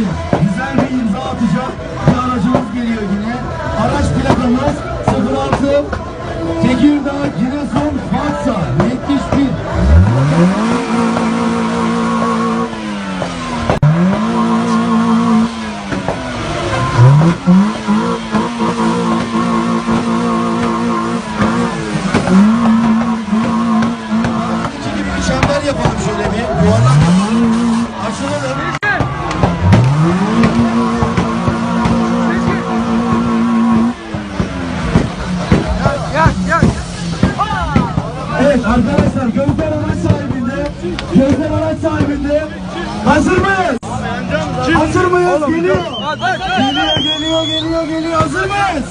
için güzel bir imza atacak bir aracımız geliyor yine. Araç plakamız 06 Tekirdağ Giresun Fatsa 71. İki gibi bir çember yapalım şöyle bir. Yuvarlak Evet arkadaşlar Gözler araç sahibinde. Gözler araç sahibinde. Hazır mıyız? Hazır mıyız? Geliyor. Geliyor, geliyor, geliyor, geliyor. Hazır mıyız?